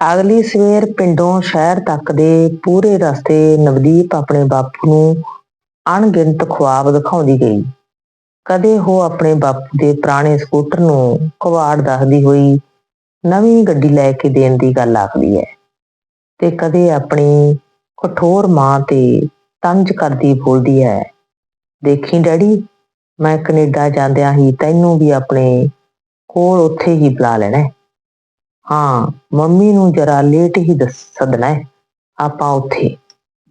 ਅਗਲੀ ਸਵੇਰ ਪਿੰਡੋਂ ਸ਼ਹਿਰ ਤੱਕ ਦੇ ਪੂਰੇ ਰਸਤੇ ਨਵਦੀਪ ਆਪਣੇ ਬਾਪੂ ਨੂੰ ਅਣਗਿਣਤ ਖੁਆਬ ਦਿਖਾਉਂਦੀ ਗਈ। ਕਦੇ ਉਹ ਆਪਣੇ ਬਾਪੂ ਦੇ ਪੁਰਾਣੇ ਸਕੂਟਰ ਨੂੰ ਕਵਾੜ ਦੱਸਦੀ ਹੋਈ ਨਵੀਂ ਗੱਡੀ ਲੈ ਕੇ ਦੇਣ ਦੀ ਗੱਲ ਆਖਦੀ ਹੈ ਤੇ ਕਦੇ ਆਪਣੀ ਕਠੋਰ ਮਾਂ ਤੇ ਤੰਜ ਕਰਦੀ ਬੋਲਦੀ ਹੈ, ਦੇਖੀ ਡੈਡੀ, ਮੈਂ ਕੈਨੇਡਾ ਜਾਂਦਿਆਂ ਹੀ ਤੈਨੂੰ ਵੀ ਆਪਣੇ ਕੋਲ ਉੱਥੇ ਹੀ ਬੁਲਾ ਲੈਣਾ ਹਾਂ, ਮੰਮੀ ਨੂੰ ਜਰਾ ਲੇਟ ਹੀ ਦੱਸ ਸੱਦਣਾ ਹੈ ਆਪਾਂ ਉੱਥੇ,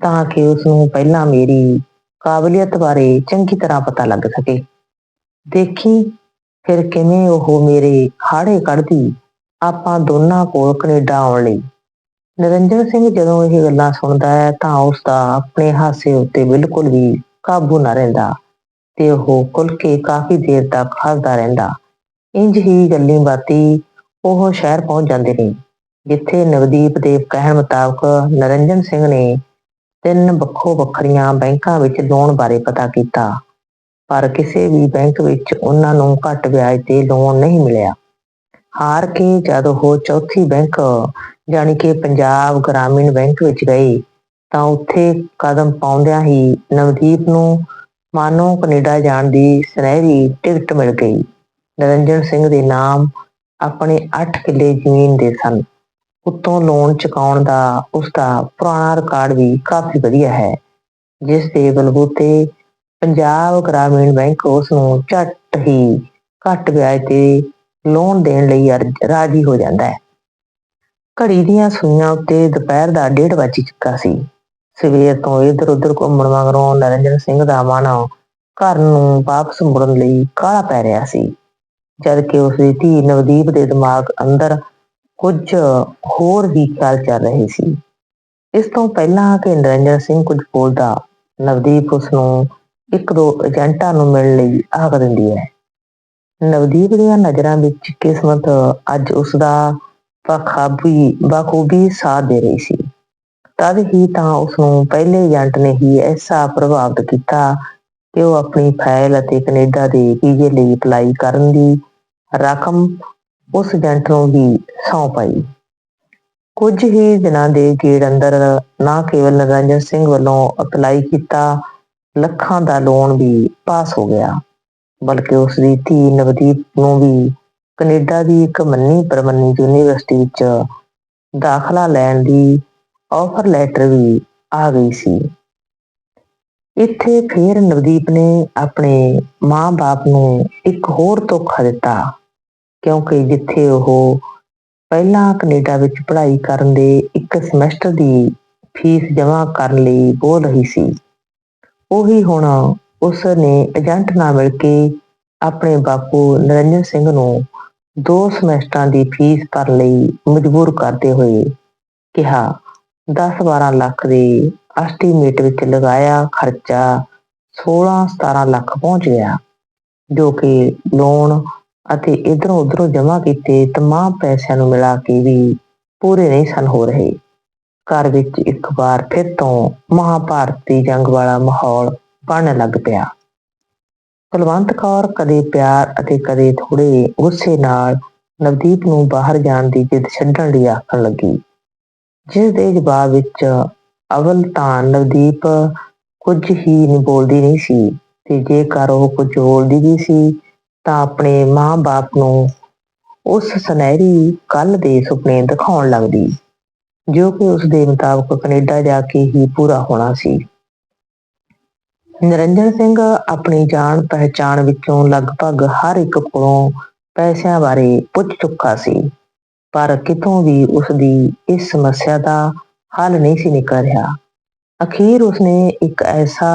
ਤਾਂ ਕਿ ਉਸ ਨੂੰ ਪਹਿਲਾਂ ਮੇਰੀ ਕਾਬਲੀਅਤ ਬਾਰੇ ਚੰਗੀ ਤਰ੍ਹਾਂ ਪਤਾ ਲੱਗ ਸਕੇ। ਦੇਖੀ, ਫਿਰ ਕਿਵੇਂ ਉਹ ਮੇਰੇ ਖਾੜੇ ਕੱਢਦੀ ਆਪਾਂ ਦੋਨਾਂ ਕੋਲ ਕੈਨੇਡਾ ਆਉਣ ਲਈ। ਨਿਰੰਜਨ ਸਿੰਘ ਜਦੋਂ ਇਹ ਗੱਲਾਂ ਸੁਣਦਾ ਹੈ ਤਾਂ ਉਸ ਦਾ ਆਪਣੇ ਹਾਸੇ ਉੱਤੇ ਬਿਲਕੁਲ ਵੀ ਕਾਬੂ ਨਾ ਰਹਿੰਦਾ ਤੇ ਉਹ ਖੁੱਲ ਕੇ ਕਾਫੀ ਦੇਰ ਤੱਕ ਹੱਸਦਾ ਰਹਿੰਦਾ। ਇੰਜ ਹੀ ਗੱਲੀ ਬਾਤੀ ਉਹ ਸ਼ਹਿਰ ਪਹੁੰਚ ਜਾਂਦੇ ਨੇ, ਜਿੱਥੇ ਨਵਦੀਪ ਦੇ ਕਹਿਣ ਮੁਤਾਬਕ ਨਰਿੰਜਨ ਸਿੰਘ ਨੇ ਤਿੰਨ ਵੱਖੋ ਵੱਖਰੀਆਂ ਬੈਂਕਾਂ ਵਿੱਚ ਲੋਨ ਬਾਰੇ ਪਤਾ ਕੀਤਾ, ਪਰ ਕਿਸੇ ਵੀ ਬੈਂਕ ਵਿੱਚ ਉਹਨਾਂ ਨੂੰ ਘੱਟ ਵਿਆਜ ਤੇ ਲੋਨ ਨਹੀਂ ਮਿਲਿਆ। ਹਾਰ ਕੇ ਜਦ ਉਹ ਚੌਥੀ ਬੈਂਕ, ਜਾਣੀ ਕਿ ਪੰਜਾਬ ਗ੍ਰਾਮੀਣ ਬੈਂਕ ਵਿੱਚ ਗਏ ਤਾਂ ਉੱਥੇ ਕਦਮ ਪਾਉਂਦਿਆਂ ਹੀ ਨਵਦੀਪ ਨੂੰ ਮਾਨੋ ਕੈਨੇਡਾ ਜਾਣ ਦੀ ਸੁਨਹਿਰੀ ਟਿਕਟ ਮਿਲ ਗਈ। ਨਰਿੰਜਨ ਸਿੰਘ ਦੇ ਨਾਮ ਆਪਣੇ 8 ਕਿੱਲੇ ਜ਼ਮੀਨ ਦੇ ਸਨ। ਉੱਤੋਂ ਲੋਨ ਚੁਕਾਉਣ ਦਾ ਉਸ ਦਾ ਪੁਰਾਣਾ ਰਿਕਾਰਡ ਵੀ ਕਾਫੀ ਵਧੀਆ ਹੈ, ਜਿਸ ਦੇ ਬਲਬੂਤੇ ਪੰਜਾਬ ਗ੍ਰਾਮੀਣ ਬੈਂਕ ਉਸ ਨੂੰ ਝੱਟ ਹੀ ਘੱਟ ਵਿਆਜ ਤੇ ਲੋਨ ਦੇਣ ਲਈ ਅਰ- ਰਾਜੀ ਹੋ ਜਾਂਦਾ ਹੈ। ਘੜੀ ਦੀਆਂ ਸੂਈਆਂ ਉੱਤੇ ਦੁਪਹਿਰ ਦਾ ਡੇਢ ਵੱਜ ਚੁੱਕਾ ਸੀ। ਸਵੇਰ ਤੋਂ ਇੱਧਰ ਉੱਧਰ ਘੁੰਮਣ ਮਗਰੋਂ ਨਰਿੰਦਰ ਸਿੰਘ ਦਾ ਮਨ ਘਰ ਨੂੰ ਵਾਪਸ ਮੁੜਨ ਲਈ ਕਾਲਾ ਪੈ ਰਿਹਾ ਸੀ। ਜਦ ਕਿ ਉਸ ਦੀ ਧੀ ਨਵਦੀਪ ਦੇ ਦਿਮਾਗ ਅੰਦਰ ਕੁਝ ਹੋਰ ਹੀ ਖਿਆਲ ਚੱਲ ਰਹੇ ਸੀ। ਇਸ ਤੋਂ ਪਹਿਲਾਂ ਕਿ ਨਰਿੰਦਰ ਸਿੰਘ ਕੁਝ ਬੋਲਦਾ, ਨਵਦੀਪ ਉਸ ਨੂੰ ਇੱਕ ਦੋ ਏਜੰਟਾਂ ਨੂੰ ਮਿਲਣ ਲਈ ਆਖ ਦਿੰਦੀ ਹੈ। ਨਵਦੀਪ ਦੀਆਂ ਨਜ਼ਰਾਂ ਵਿੱਚ ਕਿਸਮਤ ਅੱਜ ਉਸ ਦਾ ਬਖਾਬੀ, ਬਖੂਬੀ ਸਾਥ ਦੇ ਰਹੀ ਸੀ। ਤਦ ਹੀ ਤਾਂ ਉਸ ਨੂੰ ਪਹਿਲੇ ਏਜੰਟ ਨੇ ਹੀ ਐਸਾ ਪ੍ਰਭਾਵਿਤ ਕੀਤਾ ਕਿ ਉਹ ਆਪਣੀ ਫਾਈਲ ਅਤੇ ਕੈਨੇਡਾ ਦੇ ਵੀਜ਼ੇ ਲਈ ਅਪਲਾਈ ਕਰਨ ਦੀ ਰਕਮ ਉਸ ਏਜੰਟ ਨੂੰ ਵੀ ਸੌਂ ਪਾਈ। ਕੁਝ ਹੀ ਦਿਨਾਂ ਦੇ ਗੇੜ ਅੰਦਰ ਨਾ ਕੇਵਲ ਨਰਿੰਦਰ ਸਿੰਘ ਵੱਲੋਂ ਅਪਲਾਈ ਕੀਤਾ, ਲੱਖਾਂ ਦਾ ਲੋਨ ਵੀ ਪਾਸ ਹੋ ਗਿਆ, ਬਲਕਿ ਉਸ ਦੀ ਧੀ ਨਵਦੀਪ ਨੂੰ ਵੀ ਕੈਨੇਡਾ ਦੀ ਇੱਕ ਮੰਨੀ ਪ੍ਰਮੰਨੀ ਯੂਨੀਵਰਸਿਟੀ ਵਿੱਚ ਦਾਖਲਾ ਲੈਣ ਦੀ ਆਫਰ ਲੈਟਰ ਵੀ ਆ ਗਈ ਸੀ। ਇੱਥੇ ਫੇਰ ਨਵਦੀਪ ਨੇ ਆਪਣੇ ਮਾਂ-ਬਾਪ ਨੂੰ ਇੱਕ ਹੋਰ ਧੋਖਾ ਦਿੱਤਾ। ਕਿਉਂਕਿ ਜਿੱਥੇ ਉਹ ਪਹਿਲਾਂ ਕੈਨੇਡਾ ਵਿੱਚ ਪੜ੍ਹਾਈ ਕਰਨ ਦੇ ਇੱਕ ਸਮੈਸਟਰ ਦੀ ਫੀਸ ਜਮ੍ਹਾਂ ਕਰਨ ਲਈ ਬੋਲ ਰਹੀ ਸੀ, ਉਹੀ ਹੁਣ ਉਸ ਨੇ ਏਜੰਟ ਨਾਲ ਮਿਲ ਕੇ ਆਪਣੇ ਬਾਪੂ ਨਰਿੰਦਰ ਸਿੰਘ ਨੂੰ ਦੋ ਸਮੈਸਟਰਾਂ ਦੀ ਫੀਸ ਭਰਨ ਲਈ ਮਜਬੂਰ ਕਰਦੇ ਹੋਏ ਕਿਹਾ 10-12 ਲੱਖ ਦੇ ਐਸਟੀਮੇਟ ਵਿੱਚ ਲਗਾਇਆ ਖਰਚਾ 16-17 ਲੱਖ ਪਹੁੰਚ ਗਿਆ, ਜੋ ਕਿ ਲੋਨ ਅਤੇ ਇਧਰੋਂ ਉਧਰੋਂ ਜਮ੍ਹਾਂ ਕੀਤੇ ਤਮਾਮ ਪੈਸਿਆਂ ਨੂੰ ਮਿਲਾ ਕੇ ਵੀ ਪੂਰੇ ਨਹੀਂ ਸਨ ਹੋ ਰਹੇ। ਘਰ ਵਿੱਚ ਇੱਕ ਵਾਰ ਫਿਰ ਤੋਂ ਮਹਾਭਾਰਤ ਦੀ ਜੰਗ ਵਾਲਾ ਮਾਹੌਲ ਬਣਨ ਲੱਗ ਪਿਆ। ਕੁਲਵੰਤ ਕੌਰ ਕਦੇ ਪਿਆਰ ਅਤੇ ਕਦੇ ਥੋੜੇ ਗੁੱਸੇ ਨਾਲ ਨਵਦੀਪ ਨੂੰ ਬਾਹਰ ਜਾਣ ਦੀ ਜਿੱਦ ਛੱਡਣ ਲਈ ਆਖਣ ਲੱਗੀ। ਜਿਸ ਦੇ ਜਵਾਬ ਵਿੱਚ ਅਵਲ ਤਾਂ ਨਵਦੀਪ ਕੁਝ ਹੀ ਨਹੀਂ ਬੋਲਦੀ ਨਹੀਂ ਸੀ, ਤੇ ਜੇਕਰ ਉਹ ਕੁਝ ਬੋਲਦੀ ਵੀ ਸੀ ਤਾਂ ਆਪਣੇ ਮਾਂ-ਬਾਪ ਨੂੰ ਉਸ ਸੁਨਹਿਰੀ ਕੱਲ ਦੇ ਸੁਪਨੇ ਦਿਖਾਉਣ ਲੱਗਦੀ, ਜੋ ਕਿ ਉਸ ਦੇ ਮੁਤਾਬਕ ਕੈਨੇਡਾ ਜਾ ਕੇ ਹੀ ਪੂਰਾ ਹੋਣਾ ਸੀ। ਨਿਰੰਜਨ ਸਿੰਘ ਆਪਣੀ ਜਾਣ ਪਹਿਚਾਣ ਵਿੱਚੋਂ ਲਗਭਗ ਹਰ ਇੱਕ ਕੋਲੋਂ ਪੈਸਿਆਂ ਬਾਰੇ ਪੁੱਛ ਚੁੱਕਾ ਸੀ, ਪਰ ਕਿਤੋਂ ਵੀ ਉਸ ਦੀ ਇਸ ਸਮੱਸਿਆ ਦਾ ਹੱਲ ਨਹੀਂ ਸੀ ਨਿਕਲ ਰਿਹਾ। ਅਖੀਰ ਉਸਨੇ ਇੱਕ ਐਸਾ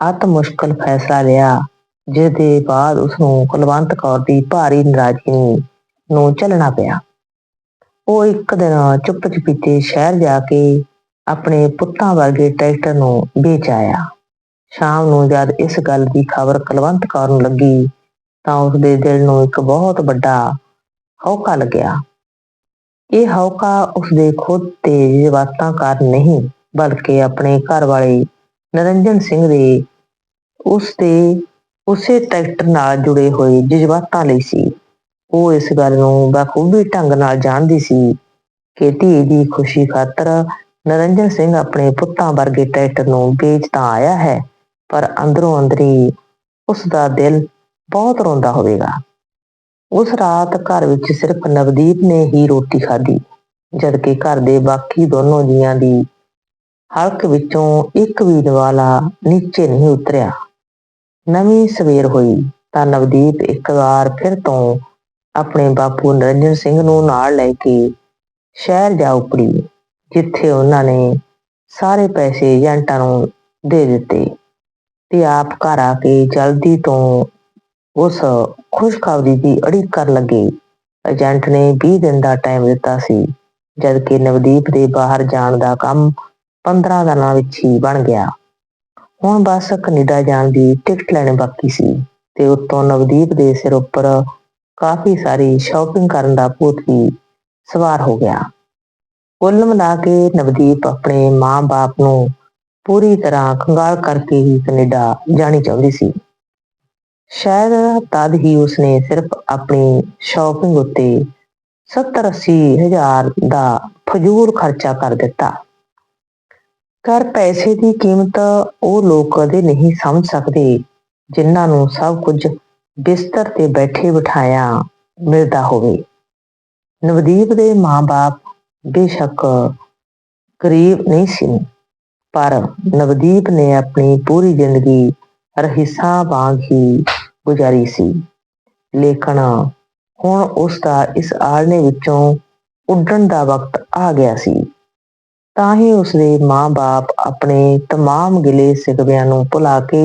ਅਤ ਮੁਸ਼ਕਲ ਫੈਸਲਾ ਲਿਆ ਜਿਸ ਦੇ ਬਾਅਦ ਉਸ ਨੂੰ ਕੁਲਵੰਤ ਕੌਰ ਦੀ ਭਾਰੀ ਨਾਰਾਜ਼ਗੀ ਨੂੰ ਚੱਲਣਾ ਪਿਆ। ਉਹ ਇੱਕ ਦਿਨ ਚੁੱਪ ਚੁਪੀਤੇ ਸ਼ਹਿਰ ਜਾ ਕੇ ਆਪਣੇ ਪੁੱਤਾਂ ਵਰਗੇ ਟਰੈਕਟਰ ਨੂੰ ਵੇਚ ਆਇਆ। ਸ਼ਾਮ ਨੂੰ ਜਦ ਇਸ ਗੱਲ ਦੀ ਖਬਰ ਕੁਲਵੰਤ ਕੌਰ ਨੂੰ ਲੱਗੀ, ਤਾਂ ਉਸਦੇ ਦਿਲ ਨੂੰ ਇੱਕ ਬਹੁਤ ਵੱਡਾ ਹੌਕਾ ਲੱਗਿਆ। ਇਹ ਹੌਕਾ ਉਸਦੇ ਖੁਦ ਤੇ ਜਵਾਤਾਂ ਕਾਰਨ ਨਹੀਂ, ਬਲਕਿ ਆਪਣੇ ਘਰ ਵਾਲੇ ਨਰਿੰਜਨ ਸਿੰਘ ਦੇ ਉਸ ਦੇ ਉਸੇ ਟਰੈਕਟਰ ਨਾਲ ਜੁੜੇ ਹੋਏ ਜਜ਼ਬਾਤਾਂ ਲਈ ਸੀ। ਉਹ ਇਸ ਗੱਲ ਨੂੰ ਬਖੂਬੀ ਢੰਗ ਨਾਲ ਜਾਣਦੀ ਸੀ ਕਿ ਧੀ ਦੀ ਖੁਸ਼ੀ ਖਾਤਰ ਨਰਿੰਦਰ ਸਿੰਘ ਆਪਣੇ ਪੁੱਤਾਂ ਵਰਗੇ ਟਰੈਕਟਰ ਨੂੰ ਵੇਚ ਤਾਂ ਆਇਆ ਹੈ, ਪਰ ਅੰਦਰੋਂ ਅੰਦਰੀ ਉਸ ਦਾ ਦਿਲ ਬਹੁਤ ਰੋਂਦਾ ਹੋਵੇਗਾ। ਉਸ ਰਾਤ ਘਰ ਵਿੱਚ ਸਿਰਫ ਨਵਦੀਪ ਨੇ ਹੀ ਰੋਟੀ ਖਾਧੀ, ਜਦਕਿ ਘਰ ਦੇ ਬਾਕੀ ਦੋਨੋਂ ਜੀਆਂ ਦੀ ਹਲਕ ਵਿੱਚੋਂ ਇੱਕ ਵੀ ਨਵਾਲਾ ਨੀਚੇ ਨਹੀਂ ਉਤਰਿਆ। ਨਵੀਂ ਸਵੇਰ ਹੋਈ ਤਾਂ ਨਵਦੀਪ ਇੱਕ ਵਾਰ ਫਿਰ ਤੋਂ ਆਪਣੇ ਬਾਪੂ ਨਰਿੰਦਰ ਸਿੰਘ ਨੂੰ ਨਾਲ ਲੈ ਕੇ ਸ਼ਹਿਰ ਜਾ ਉਪੜੀ, ਜਿੱਥੇ ਉਹਨਾਂ ਨੇ ਸਾਰੇ ਪੈਸੇ ਏਜੰਟਾਂ ਨੂੰ ਦੇ ਦਿੱਤੇ ਤੇ ਆਪ ਘਰ ਆ ਕੇ ਜਲਦੀ ਤੋਂ ਉਸ ਖੁਸ਼ਖਬਰੀ ਦੀ ਅੜੀਕ ਕਰਨ ਲੱਗੇ। ਏਜੰਟ ਨੇ 20 ਦਿਨ ਦਾ ਟਾਈਮ ਦਿੱਤਾ ਸੀ, ਜਦਕਿ ਨਵਦੀਪ ਦੇ ਬਾਹਰ ਜਾਣ ਦਾ ਕੰਮ 15 ਦਿਨਾਂ ਵਿੱਚ ਹੀ ਬਣ ਗਿਆ। ਹੁਣ ਬਸ ਕੈਨੇਡਾ ਜਾਣ ਦੀ ਟਿਕਟ ਲੈਣੀ ਬਾਕੀ ਸੀ ਤੇ ਉੱਤੋਂ ਨਵਦੀਪ ਦੇ ਸਿਰ ਉੱਪਰ ਕਾਫੀ ਸਾਰੀ ਸ਼ਾਪਿੰਗ ਕਰਨ ਦਾ ਭੂਤ ਵੀ ਸਵਾਰ ਹੋ ਗਿਆ। ਕੁੱਲ ਮਿਲਾ ਕੇ ਨਵਦੀਪ ਆਪਣੇ ਮਾਂ-ਬਾਪ ਨੂੰ ਪੂਰੀ ਤਰ੍ਹਾਂ ਕੰਗਾਲ ਕਰਕੇ ਹੀ ਕੈਨੇਡਾ ਜਾਣੀ ਚਾਹੁੰਦੀ ਸੀ। ਸ਼ਾਇਦ ਤਦ ਹੀ ਉਸਨੇ ਸਿਰਫ ਆਪਣੀ ਸ਼ਾਪਿੰਗ ਉੱਤੇ 70-80 ਹਜ਼ਾਰ ਦਾ ਫਜ਼ੂਲ ਖਰਚਾ ਕਰ ਦਿੱਤਾ। ਕਰ ਪੈਸੇ ਦੀ ਕੀਮਤ ਉਹ ਲੋਕ ਕਦੇ ਨਹੀਂ ਸਮਝ ਸਕਦੇ, ਜਿਨ੍ਹਾਂ ਨੂੰ ਸਭ ਕੁਝ ਬਿਸਤਰ ਤੇ ਬੈਠੇ ਬਿਠਾਇਆ ਮਿਲਦਾ ਹੋਵੇ। ਨਵਦੀਪ ਦੇ ਮਾਂ-ਬਾਪ ਬੇਸ਼ੱਕ ਗਰੀਬ ਨਹੀਂ ਸੀ, ਪਰ ਨਵਦੀਪ ਨੇ ਆਪਣੀ ਪੂਰੀ ਜ਼ਿੰਦਗੀ ਰਹੀਸਾਂ ਵਾਂਗ ਹੀ ਗੁਜ਼ਾਰੀ ਸੀ। ਲੇਕਿਨ ਹੁਣ ਉਸ ਦਾ ਇਸ ਆਲਣੇ ਵਿੱਚੋਂ ਉੱਡਣ ਦਾ ਵਕਤ ਆ ਗਿਆ ਸੀ। ਤਾਂ ਹੀ ਉਸਦੇ ਮਾਂ-ਬਾਪ ਆਪਣੇ तमाम ਗਿਲੇ ਸਿਕਵਿਆਂ ਨੂੰ ਭੁਲਾ ਕੇ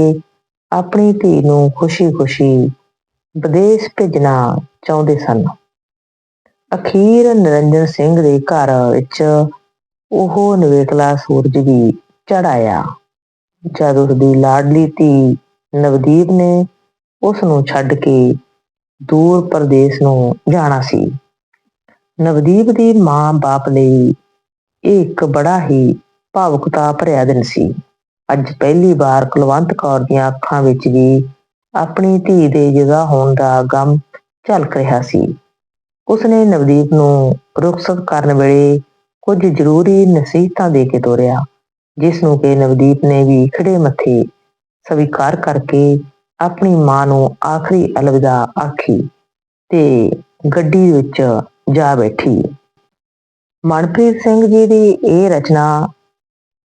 ਆਪਣੀ ਧੀ ਨੂੰ ਖੁਸ਼ੀ-ਖੁਸ਼ੀ ਵਿਦੇਸ਼ ਭੇਜਣਾ ਚਾਹੁੰਦੇ ਸਨ ਅਖੀਰ ਨਰਿੰਦਰ ਸਿੰਘ ਦੇ ਘਰ ਵਿੱਚ ਉਹ ਨਵੇਕਲਾ ਸੂਰਜ ਵੀ ਚੜ ਆਇਆ ਜਦ ਉਸਦੀ ਲਾਡਲੀ ਧੀ ਨਵਦੀਪ ਨੇ ਉਸ ਨੂੰ ਛੱਡ ਕੇ ਦੂਰ ਪ੍ਰਦੇਸ਼ ਨੂੰ ਜਾਣਾ ਸੀ ਨਵਦੀਪ ਦੀ ਮਾਂ-ਬਾਪ ਲਈ ਇਹ ਇੱਕ ਬੜਾ ਹੀ ਭਾਵੁਕਤਾ ਭਰਿਆ ਦਿਨ ਸੀ। ਅੱਜ ਪਹਿਲੀ ਵਾਰ ਕੁਲਵੰਤ ਕੌਰ ਦੀਆਂ ਅੱਖਾਂ ਵਿੱਚ ਵੀ ਆਪਣੀ ਧੀ ਦੇ ਜੁਦਾ ਹੋਣ ਦਾ ਗਮ ਝਲਕ ਰਿਹਾ ਸੀ। ਉਸਨੇ ਨਵਦੀਪ ਨੂੰ ਰੁਖਸਤ ਕਰਨ ਵੇਲੇ ਕੁਝ ਜ਼ਰੂਰੀ ਨਸੀਹਤਾਂ ਦੇ ਕੇ ਤੋਰਿਆ, ਜਿਸ ਨੂੰ ਕਿ ਨਵਦੀਪ ਨੇ ਵੀ ਖੜੇ ਮੱਥੇ ਸਵੀਕਾਰ ਕਰਕੇ ਆਪਣੀ ਮਾਂ ਨੂੰ ਆਖਰੀ ਅਲਵਿਦਾ ਆਖੀ ਤੇ ਗੱਡੀ ਵਿੱਚ ਜਾ ਬੈਠੀ। ਮਨਪ੍ਰੀਤ ਸਿੰਘ ਜੀ ਦੀ ਇਹ ਰਚਨਾ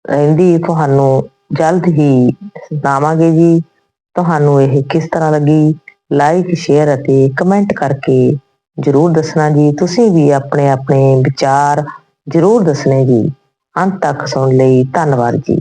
ਰਹਿੰਦੀ ਤੁਹਾਨੂੰ ਜਲਦ ਹੀ ਸੁਣਾਵਾਂਗੇ ਜੀ। ਤੁਹਾਨੂੰ ਇਹ ਕਿਸ ਤਰ੍ਹਾਂ ਲੱਗੀ? ਲਾਈਕ ਸ਼ੇਅਰ ਅਤੇ ਕਮੈਂਟ ਕਰਕੇ ਜਰੂਰ ਦੱਸਣਾ ਜੀ। ਤੁਸੀਂ ਵੀ ਆਪਣੇ ਆਪਣੇ ਵਿਚਾਰ ਜਰੂਰ ਦੱਸਣੇ ਜੀ। ਅੰਤ ਤੱਕ ਸੁਣ ਲਈ। ਧੰਨਵਾਦ ਜੀ।